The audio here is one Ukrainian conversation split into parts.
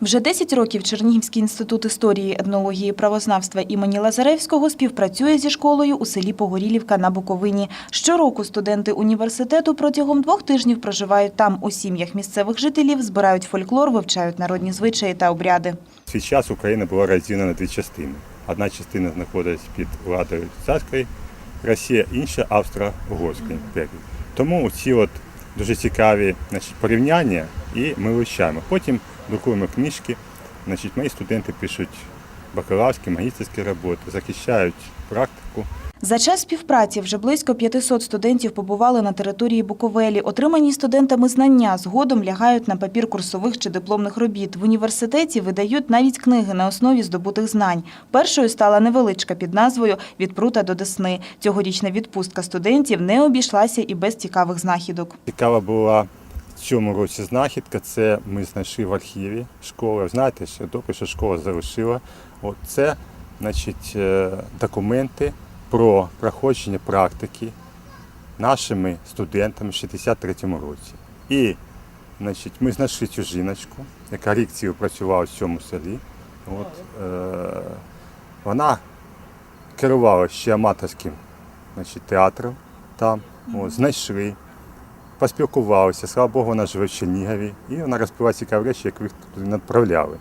Вже 10 років Чернігівський інститут історії, етнології, правознавства імені Лазаревського співпрацює зі школою у селі Погорілівка на Буковині. Щороку студенти університету протягом двох тижнів проживають там у сім'ях місцевих жителів, збирають фольклор, вивчають народні звичаї та обряди. Час Україна була розділена на дві частини. Одна частина знаходилась під владою царської Росії, інша Австро-Угорської імперії. Тому ці от дуже цікаві значить, порівняння і ми вивчаємо. Потім друкуємо книжки. Значить, мої студенти пишуть бакалаврські, магістерські роботи, захищають практику. За час співпраці вже близько 500 студентів побували на території Буковелі. Отримані студентами знання згодом лягають на папір курсових чи дипломних робіт. В університеті видають навіть книги на основі здобутих знань. Першою стала невеличка під назвою «Від прута до Десни». Цьогорічна відпустка студентів не обійшлася і без цікавих знахідок. Цікава була в цьому році знахідка. Це ми знайшли в архіві школи. Знаєте, що добре, що школа залишила. От це значить, е, документи про проходження практики нашими студентами в 63-му році. І значить, ми знайшли цю жіночку, яка рік цілий працювала в цьому селі. От, е, вона керувала ще аматорським значить, театром там. От, знайшли поспілкувалися. Слава Богу, вона живе в Чернігові, і вона розповіла цікаві речі, як їх туди направляли.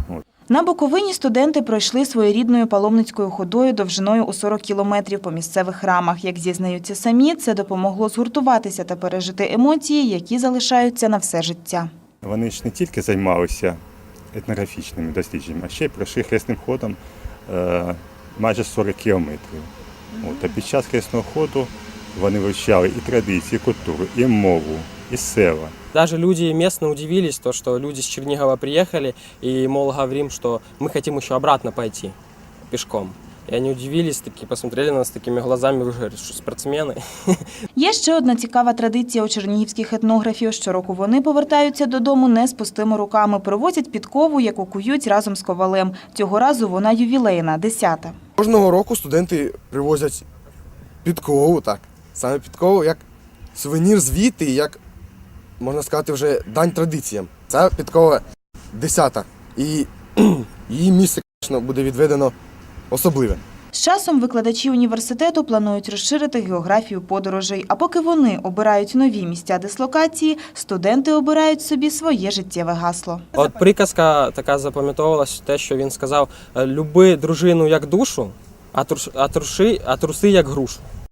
На Буковині студенти пройшли своєрідною паломницькою ходою довжиною у 40 кілометрів по місцевих храмах. Як зізнаються самі, це допомогло згуртуватися та пережити емоції, які залишаються на все життя. Вони ж не тільки займалися етнографічними дослідженнями, а ще й пройшли хресним ходом е, майже 40 кілометрів. От, а під час хресного ходу вони вивчали і традиції, і культуру, і мову, і села. Даже люди местно удивились, то, что люди с Чернигова приехали, и, мол, говорим, что мы хотим еще обратно пойти пешком. И они удивились, такие посмотрели на нас такими глазами, вы говорите, что спортсмены. Є ще одна цікава традиція у чернігівських етнографів. Щороку вони повертаються додому не з пустими руками. Привозять підкову, яку кують разом з ковалем. Цього разу вона ювілейна, десята. Кожного року студенти привозять підкову, так. Саме підкову як сувенір звідти, як можна сказати, вже дань традиціям. Це підкова десята. І її місце, звісно, буде відведено особливе. З часом викладачі університету планують розширити географію подорожей. А поки вони обирають нові місця дислокації, студенти обирають собі своє життєве гасло. От приказка така запам'ятовувалась, те, що він сказав: «Люби дружину як душу, а, труши, а труси як грушу.